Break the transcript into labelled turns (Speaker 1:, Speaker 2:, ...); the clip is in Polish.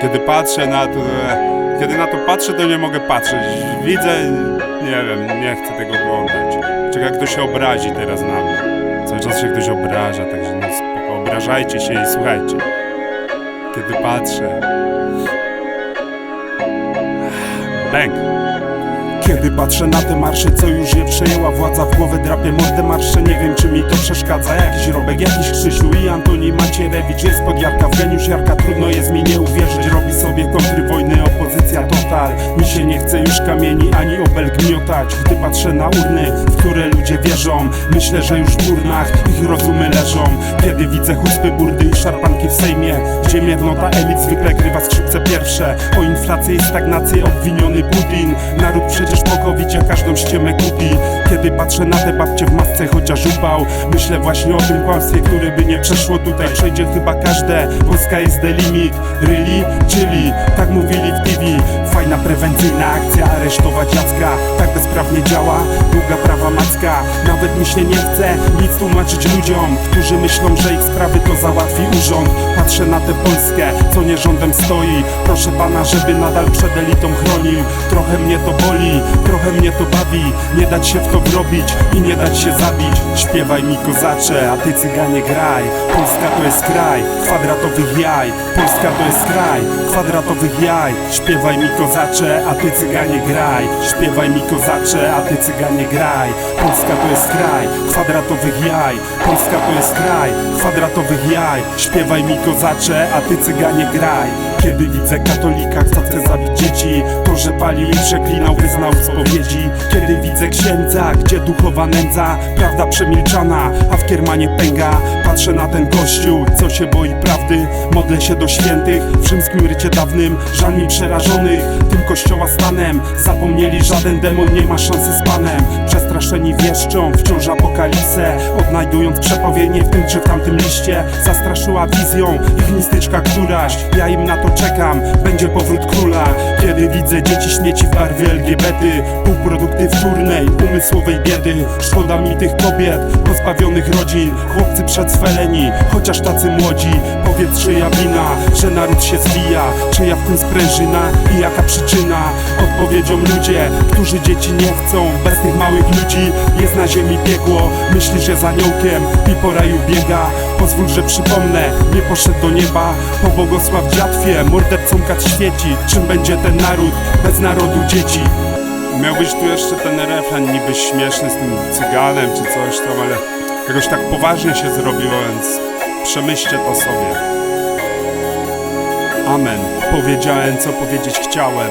Speaker 1: kiedy patrzę na to, kiedy na to patrzę, to nie mogę patrzeć. Widzę, nie wiem, nie chcę tego oglądać. Czeka ktoś się obrazi teraz na mnie. Cały czas się ktoś obraża, także no spoko, obrażajcie się i słuchajcie. Kiedy patrzę. Bęk.
Speaker 2: Kiedy patrzę na te marsze, co już je przejęła władza W głowę drapie mordę marsze, nie wiem czy mi to przeszkadza. Jakiś Robek, jakiś Krzysiu i Antoni Macierewicz. Jest pod Jarka, w geniusz Jarka, trudno jest mi nie uwierzyć. Robi sobie kontry wojny, opozycja total się nie chce już kamieni ani obelg miotać. Gdy patrzę na urny, w które ludzie wierzą Myślę, że już w urnach ich rozumy leżą. Kiedy widzę chuspy, burdy i szarpanki w Sejmie Gdzie miernota elit zwykle grywa skrzypce pierwsze. O inflację i stagnację obwiniony Putin. Naród przecież po covidzie każdą ściemę kupi. Kiedy patrzę na te babcie w masce chociaż upał Myślę właśnie o tym kłamstwie, które by nie przeszło tutaj. Przejdzie chyba każde, Polska jest the limit Really? Czyli tak mówili w TV Fajna prewencyjna akcja, aresztować Jacka. Tak bezprawnie działa, długa prawa macka. Nawet mi się nie chce nic tłumaczyć ludziom Którzy myślą, że ich sprawy Patrzę na tę Polskę, co nie rządem stoi. Proszę pana, żeby nadal przed elitą chronił. Trochę mnie to boli, trochę mnie to bawi. Nie dać się w to wrobić i nie dać się zabić. Śpiewaj mi kozacze, a ty cyganie graj. Polska to jest kraj kwadratowych jaj. Polska to jest kraj kwadratowych jaj. Śpiewaj mi kozacze, a ty cyganie graj. Śpiewaj mi kozacze, a ty cyganie graj. Polska to jest kraj kwadratowych jaj. Polska to jest kraj kwadratowych jaj. Śpiewaj mi kozacze, a ty cyganie graj. Kiedy widzę katolika, kto chce zabić dzieci To, że palił i przeklinał, wyznał spowiedzi. Kiedy widzę księdza, gdzie duchowa nędza Prawda przemilczana, a w kiermanie pęga. Patrzę na ten kościół, co się boi prawdy. Modlę się do świętych, w rzymskim rycie dawnym Żal mi przerażonych, tym kościoła stanem Zapomnieli, żaden demon nie ma szansy z panem Przestraszeni wieszczą, wciąż apokalipsę Odnajdując przepowiednie w tym czy w tamtym liście. Zastraszyła wizją ich mistyczka któraś. Ja im na to czekam, będzie powrót króla. Kiedy widzę dzieci śmieci w barwie LGBT Półprodukty wtórnej, umysłowej biedy. Szkoda mi tych kobiet, pozbawionych rodzin. Chłopcy przedsweleni, chociaż tacy młodzi. Powiedz czyja wina, że naród się zwija. Czyja w tym sprężyna i jaka przyczyna. Odpowiedzią ludzie, którzy dzieci nie chcą. Bez tych małych ludzi jest na ziemi piekło Myśli, że za aniołkiem i po raju biega Pozwól, że przypomnę, nie poszedł do nieba Po Bogosław dziatwie, mordercom kat świeci Czym będzie ten naród bez narodu dzieci?
Speaker 1: Miał być tu jeszcze ten refren niby śmieszny z tym cyganem czy coś tam, ale jakoś tak poważnie się zrobiło, więc przemyślcie to sobie. Amen. Powiedziałem, co powiedzieć chciałem.